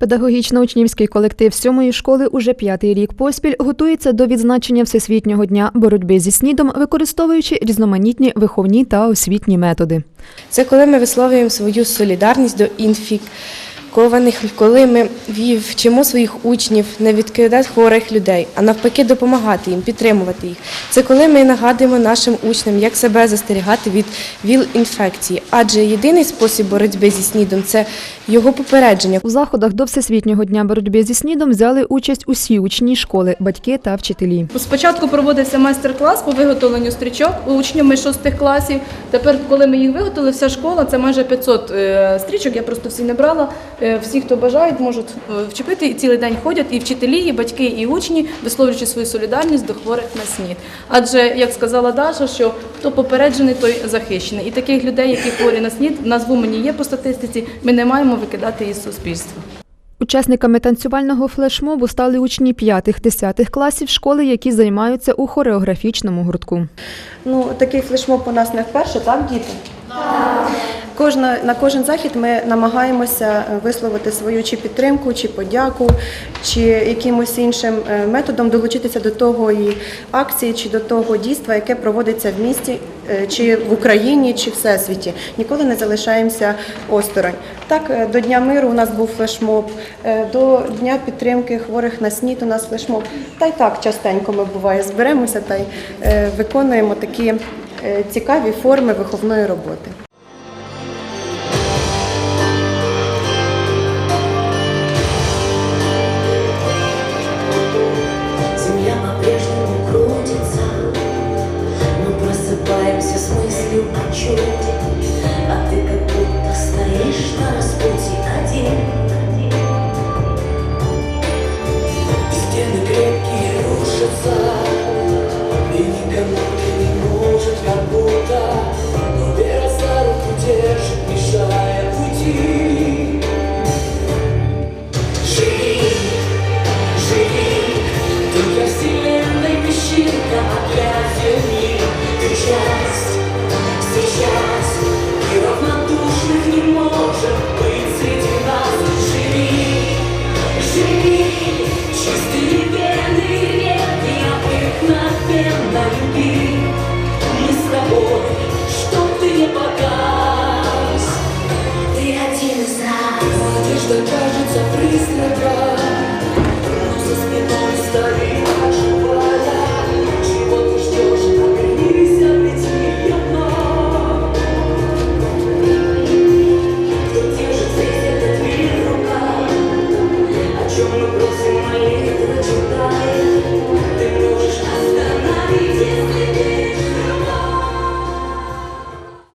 Педагогічно-учнівський колектив сьомої школи уже п'ятий рік поспіль готується до відзначення Всесвітнього дня боротьби зі СНІДом, використовуючи різноманітні виховні та освітні методи. Це коли ми висловлюємо свою солідарність до інфікованих, коли ми вчимо своїх учнів не відкидати хворих людей, а навпаки допомагати їм, підтримувати їх. Це коли ми нагадуємо нашим учням, як себе застерігати від ВІЛ-інфекції. Адже єдиний спосіб боротьби зі СНІДом це його попередження. У заходах до Всесвітнього дня боротьби зі СНІДом взяли участь усі учні школи, батьки та вчителі. Спочатку проводився майстер-клас по виготовленню стрічок учнями шостих класів. Тепер, коли ми їх виготовили, вся школа це майже 500 е, стрічок. Я просто всі не брала. Е, Всі, хто бажають, можуть е, вчепити і цілий день ходять і вчителі, і батьки, і учні, висловлюючи свою солідарність до хворих на СНІД. Адже, як сказала Даша, що хто попереджений, той захищений. І таких людей, які хворі на СНІД, в нас в є по статистиці. Ми не маємо викидати із суспільства. Учасниками танцювального флешмобу стали учні 5-10 класів школи, які займаються у хореографічному гуртку. Ну, такий флешмоб у нас не вперше, так, діти? Кожна, на кожен захід ми намагаємося е, висловити свою чи підтримку, чи подяку, чи якимось іншим е, методом долучитися до того і акції, чи до того дійства, яке проводиться в місті, е, чи в Україні, чи всесвіті. Ніколи не залишаємося осторонь. Так, до Дня миру у нас був флешмоб, до Дня підтримки хворих на снід у нас флешмоб. Та й так частенько ми буває зберемося та й виконуємо такі цікаві форми виховної роботи. I true?